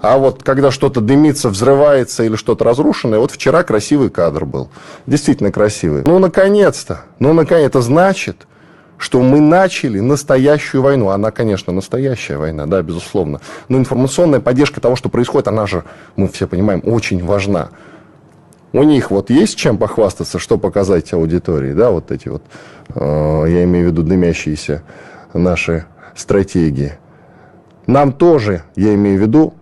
А вот когда что-то дымится, взрывается или что-то разрушенное, вот вчера красивый кадр был. Действительно красивый. Ну, наконец-то. Ну, наконец, это значит, что мы начали настоящую войну. Она, конечно, настоящая война, да, безусловно. Но информационная поддержка того, что происходит, она же, мы все понимаем, очень важна. У них вот есть чем похвастаться, что показать аудитории, да, вот эти вот, э, я имею в виду дымящиеся наши стратегии. Нам тоже, я имею в виду,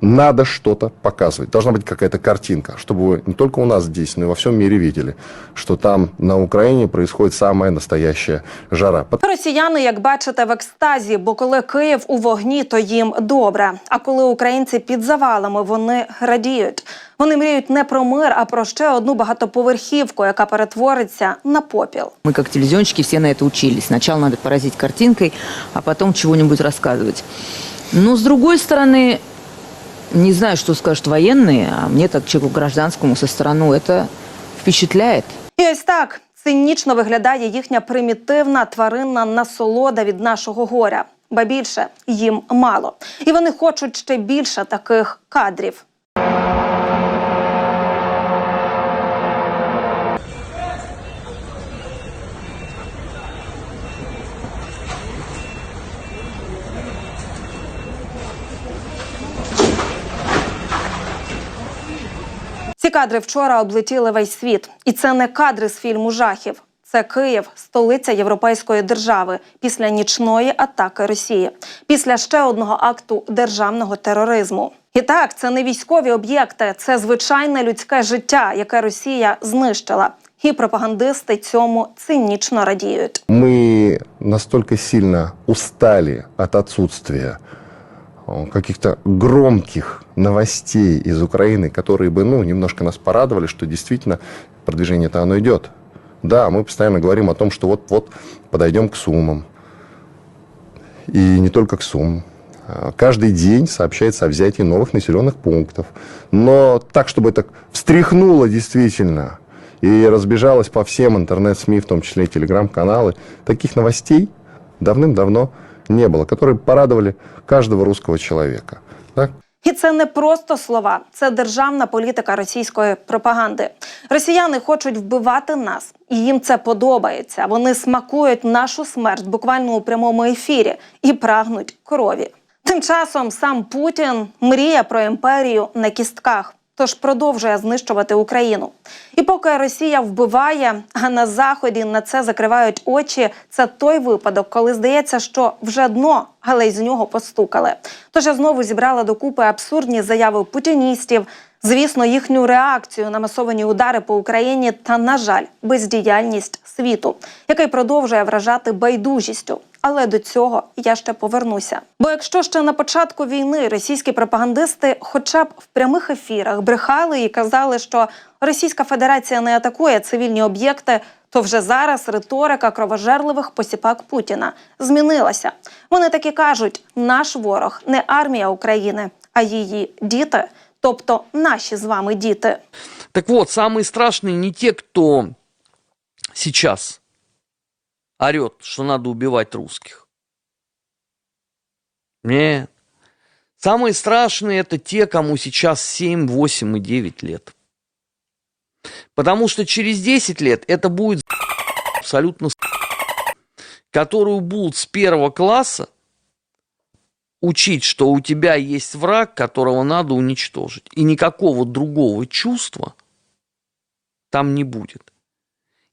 надо что-то показывать. Должна быть какая-то картинка, чтобы вы не только у нас здесь, но и во всем мире видели, что там на Украине происходит самая настоящая жара. Росіяни, як бачите, в екстазі, бо коли Київ у вогні, то їм добре. А коли українці під завалами, вони радіють. Вони мріють не про мир, а про ще одну багатоповерхівку, яка перетвориться на попіл. Мы, как телевизионщики, все на это учились. Сначала надо поразить картинкой, а потом чего-нибудь рассказывать. Но, с другой стороны, не знаю, что скажут военные, а мне, так человеку гражданскому, со стороны это впечатляет. І ось так цинічно виглядає їхня примітивна тваринна насолода від нашого горя. Ба більше їм мало, і вони хочуть ще більше таких кадрів. Ці кадри вчора облетіли весь світ, і це не кадри з фільму жахів. Це Київ, столиця європейської держави, після нічної атаки Росії, після ще одного акту державного тероризму. І так, це не військові об'єкти, це звичайне людське життя, яке Росія знищила. І пропагандисти цьому цинічно радіють. Мы настолько сильно устали от отсутствия э, каких-то громких новостей из Украины, которые бы, ну, немножко нас порадовали, что действительно продвижение-то оно идет. Да, мы постоянно говорим о том, что вот-вот подойдем к суммам. И не только к суммам. А, Каждый день сообщается о взятии новых населенных пунктов. Но так, чтобы это встряхнуло действительно и разбежалось по всем интернет-СМИ, в том числе и телеграм-каналы, таких новостей давным-давно не было, которые порадовали каждого русского человека. Так? І це не просто слова, це державна політика російської пропаганди. Росіяни хочуть вбивати нас, і їм це подобається. Вони смакують нашу смерть буквально у прямому ефірі і прагнуть крові. Тим часом сам Путін мріє про імперію на кістках. Тож продовжує знищувати Україну. І поки Росія вбиває, а на заході на це закривають очі. Це той випадок, коли здається, що вже дно, але й з нього постукали. Тож я знову зібрала докупи абсурдні заяви путіністів, звісно, їхню реакцію на масовані удари по Україні та, на жаль, бездіяльність світу, який продовжує вражати байдужістю. Але до цього я ще повернуся. Бо якщо ще на початку війни російські пропагандисти, хоча б в прямих ефірах, брехали і казали, що Російська Федерація не атакує цивільні об'єкти, то вже зараз риторика кровожерливих посіпак Путіна змінилася. Вони таки кажуть: наш ворог не армія України, а її діти, тобто наші з вами діти. Так вот, самые страшные не те, кто сейчас орет, что надо убивать русских. Нет. Самые страшные это те, кому сейчас 7, 8 и 9 лет. Потому что через 10 лет это будет абсолютно которую будут с первого класса учить, что у тебя есть враг, которого надо уничтожить. И никакого другого чувства там не будет.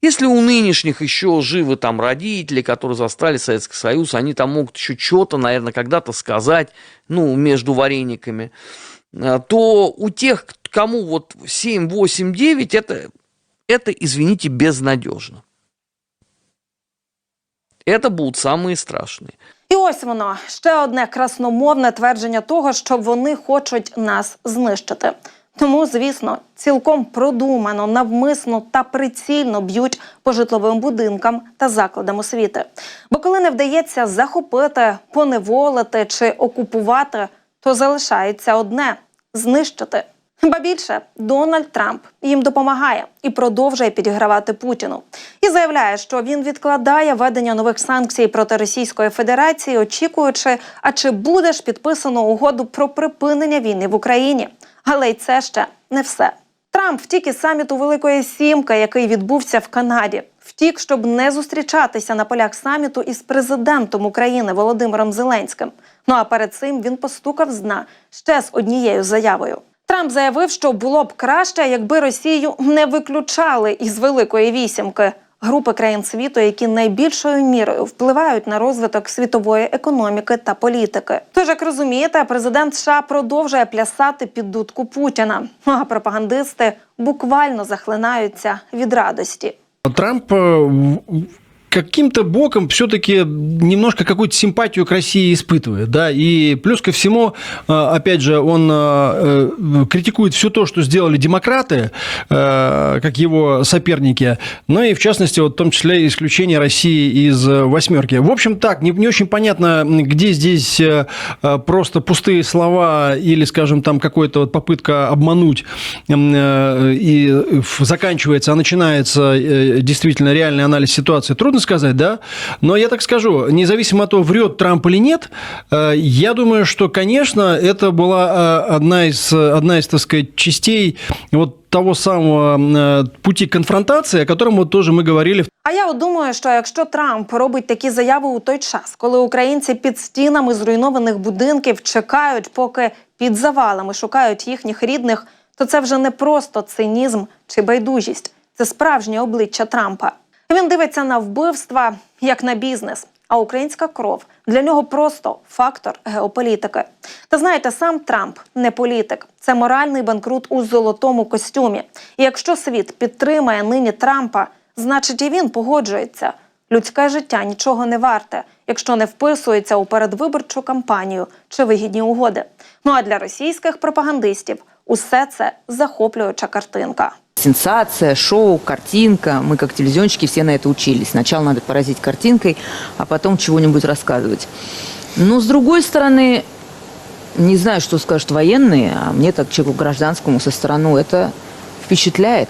Если у нынешних еще живы там родители, которые застали Советский Союз, они там могут еще что-то, наверное, когда-то сказать, ну, между варениками, а, то у тех, кому вот 7, 8, 9, это, это извините, безнадежно. Это будут самые страшные. І ось воно ще одне красномовне твердження того, що вони хочуть нас знищити. Тому, звісно, цілком продумано, навмисно та прицільно б'ють по житловим будинкам та закладам освіти. Бо коли не вдається захопити, поневолити чи окупувати, то залишається одне знищити. Ба більше Дональд Трамп їм допомагає і продовжує підігравати Путіну. І заявляє, що він відкладає введення нових санкцій проти Російської Федерації, очікуючи, а чи буде ж підписано угоду про припинення війни в Україні. Але й це ще не все. Трамп втік із саміту Великої Сімки, який відбувся в Канаді. Втік, щоб не зустрічатися на полях саміту із президентом України Володимиром Зеленським. Ну а перед цим він постукав з дна ще з однією заявою. Трамп заявив, що було б краще, якби Росію не виключали із Великої Вісімки групи країн світу, які найбільшою мірою впливають на розвиток світової економіки та політики. Тож, як розумієте, президент США продовжує плясати під дудку Путіна. Ну, А пропагандисти буквально захлинаються від радості. Трамп в- каким-то боком все-таки немножко какую-то симпатию к России испытывает, да, и плюс ко всему, э, опять же, он э, э, критикует все то, что сделали демократы, как его соперники, ну и в частности, вот в том числе исключение России из восьмерки. В общем, так, не, не очень понятно, где здесь просто пустые слова или, скажем, там какая-то вот попытка обмануть и заканчивается, а начинается действительно реальный анализ ситуации. Трудно сказать, да? Но я так скажу, независимо от того, врет Трамп или нет, э, я думаю, что, конечно, это была э, одна из, одна из, так сказать, частей вот того самого э, пути конфронтации, о котором вот тоже мы говорили А я от думаю, що якщо Трамп робить такі заяви у той час, коли українці під стінами зруйнованих будинків чекають, поки під завалами шукають їхніх рідних, то це вже не просто цинізм чи байдужість, це справжнє обличчя Трампа. Він дивиться на вбивства як на бізнес. А українська кров для нього просто фактор геополітики. Та знаєте, сам Трамп не політик, це моральний банкрут у золотому костюмі. І якщо світ підтримає нині Трампа, значить і він погоджується. Людське життя нічого не варте, якщо не вписується у передвиборчу кампанію чи вигідні угоди. Ну а для російських пропагандистів усе це захоплююча картинка. Сенсация, шоу, картинка. Мы, как телевизионщики, все на это учились. Сначала надо поразить картинкой, а потом чего-нибудь рассказывать. Но, с другой стороны, не знаю, что скажут военные, а мне, так человеку гражданскому со стороны, это впечатляет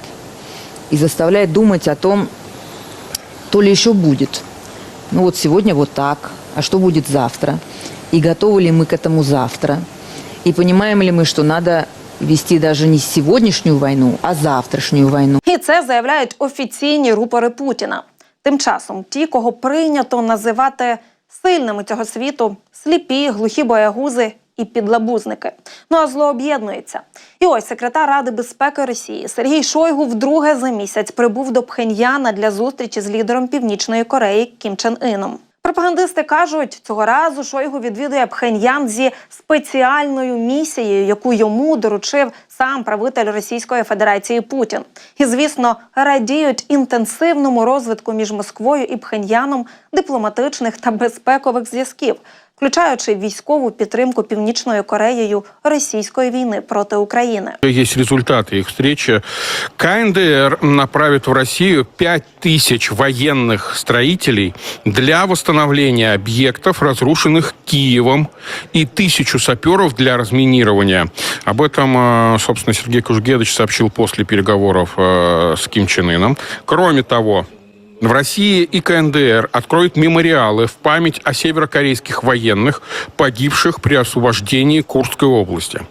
и заставляет думать о том, то ли еще будет. Ну вот сегодня вот так, а что будет завтра? И готовы ли мы к этому завтра? И понимаем ли мы, что надо вести даже не сегодняшнюю войну, а завтрашнюю войну? І це заявляють офіційні рупори Путіна. Тим часом ті, кого прийнято називати сильними цього світу, сліпі, глухі боягузи і підлабузники. Ну а зло об'єднується. І ось секретар Ради безпеки Росії Сергій Шойгу вдруге за місяць прибув до Пхеньяна для зустрічі з лідером Північної Кореї Кім Чен Іном. Пропагандисти кажуть, цього разу Шойгу відвідує Пхеньян зі спеціальною місією, яку йому доручив сам правитель Російської Федерації Путін. І, звісно, радіють інтенсивному розвитку між Москвою і Пхеньяном дипломатичних та безпекових зв'язків, включаючи військову підтримку Північною Кореєю російської війни проти України. Есть результаты их встречи. КНДР направит в Россию 5 тысяч военных строителей для восстановления объектов, разрушенных Киевом, и тысячу саперов для разминирования. Об этом, э, собственно, Сергей Кужгедович сообщил после переговоров э, с Ким Чен Ыном. Кроме того, в России и КНДР откроют мемориалы в память о северокорейских военных, погибших при освобождении Курской области.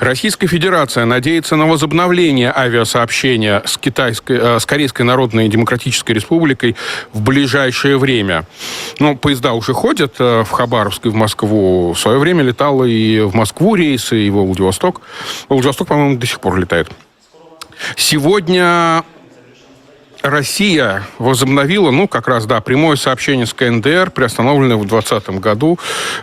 Российская Федерация надеется на возобновление авиасообщения с, Китайской, э, с Корейской Народной Демократической Республикой в ближайшее время. Ну, поезда уже ходят э, в Хабаровск и в Москву. В свое время летало и в Москву рейсы, и во Владивосток. Во Владивосток, по-моему, до сих пор летает. Сегодня Россия возобновила, ну, как раз, да, прямое сообщение с КНДР, приостановленное в 2020 году,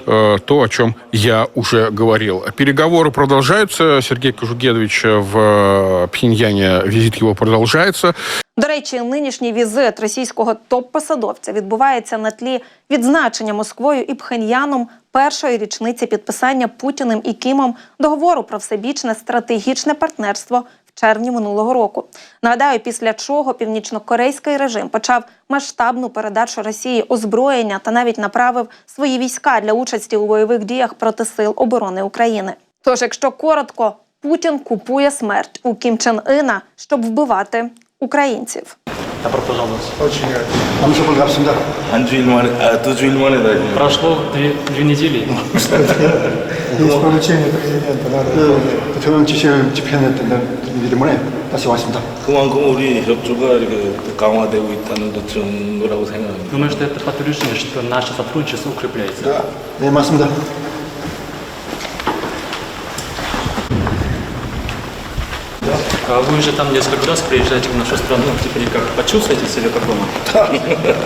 э, то, о чем я уже говорил. Переговоры продолжаются. Сергей Кожугедович в э, Пхеньяне, визит его продолжается. До речі, нинішній візит російського топ-посадовця відбувається на тлі відзначення Москвою і Пхеньяном першої річниці підписання Путіним і Кімом договору про всебічне стратегічне партнерство в червні минулого року. Нагадаю, після чого північнокорейський режим почав масштабну передачу Росії озброєння та навіть направив свої війська для участі у бойових діях проти сил оборони України. Тож, якщо коротко, Путін купує смерть у Кім Чен Ина, щоб вбивати українців. Добро пожаловать. Очень рад. Нам все благодарим. Анджуильмане, а тут Джуильмане, да. Прошло две, две недели. Ну, Есть ну, ну, поручение президента, надо. Потом Чечен, Чечен, 지시를 집행했던 일이 때문에 다시 왔습니다. 그만큼 우리 협조가 이렇게 강화되고 있다는 것 정도라고 생각합니다. Думаю, что это подтверждение, что наше сотрудничество укрепляется. 네, 맞습니다. А вы уже там несколько раз приезжаете в нашу страну. Теперь как, почувствуете себя как дома?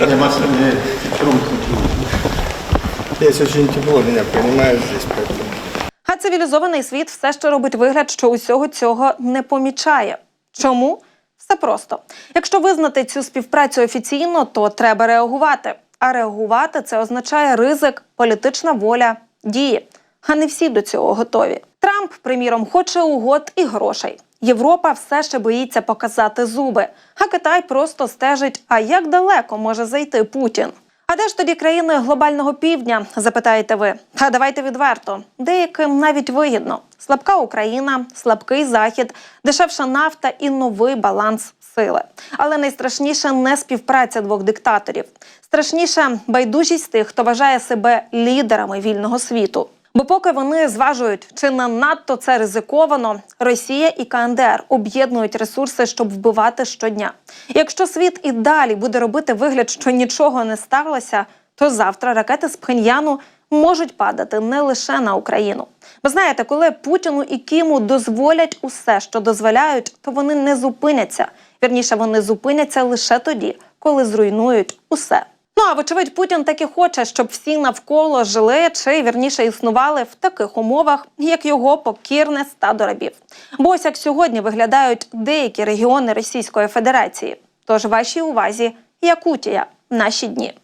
네, 맞습니다. 네, 그럼 Здесь очень тепло, меня принимают здесь, поэтому... Цивілізований світ все ще робить вигляд, що усього цього не помічає. Чому? Все просто. Якщо визнати цю співпрацю офіційно, то треба реагувати. А реагувати це означає ризик, політична воля, дії. А не всі до цього готові. Трамп, приміром, хоче угод і грошей. Європа все ще боїться показати зуби, а Китай просто стежить, а як далеко може зайти Путін. А де ж тоді країни глобального півдня? запитаєте ви. А давайте відверто. Деяким навіть вигідно: слабка Україна, слабкий захід, дешевша нафта і новий баланс сили. Але найстрашніше не співпраця двох диктаторів. Страшніше байдужість тих, хто вважає себе лідерами вільного світу. Бо поки вони зважують, чи не надто це ризиковано, Росія і КНДР об'єднують ресурси, щоб вбивати щодня. Якщо світ і далі буде робити вигляд, що нічого не сталося, то завтра ракети з Пхеньяну можуть падати не лише на Україну. Ви знаєте, коли Путіну і Кіму дозволять усе, що дозволяють, то вони не зупиняться. Вірніше, вони зупиняться лише тоді, коли зруйнують усе. Ну а вочевидь, Путін таки хоче, щоб всі навколо жили чи вірніше існували в таких умовах, як його покірне стадо рабів. Бо ось як сьогодні виглядають деякі регіони Російської Федерації. Тож вашій увазі Якутія наші дні.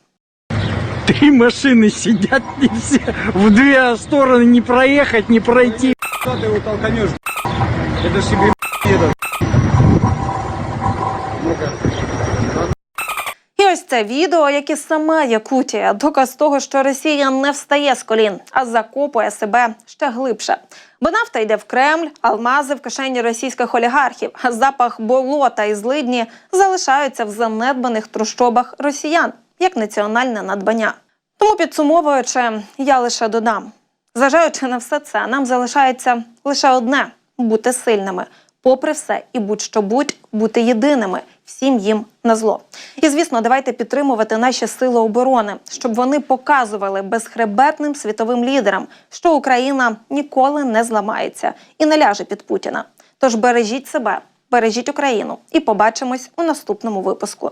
Три машины сидят, и все в две стороны не проехать, не пройти. Что ты его толканешь? Это себе этот. Ось це відео, як і сама Якутія, доказ того, що Росія не встає з колін, а закопує себе ще глибше. Бо нафта йде в Кремль, алмази в кишені російських олігархів, а запах болота і злидні залишаються в занедбаних трущобах росіян як національне надбання. Тому підсумовуючи, я лише додам: зважаючи на все це, нам залишається лише одне бути сильними, попри все, і будь-що будь бути єдиними, всім їм на зло. І звісно, давайте підтримувати наші сили оборони, щоб вони показували безхребетним світовим лідерам, що Україна ніколи не зламається і не ляже під Путіна. Тож бережіть себе, бережіть Україну і побачимось у наступному випуску.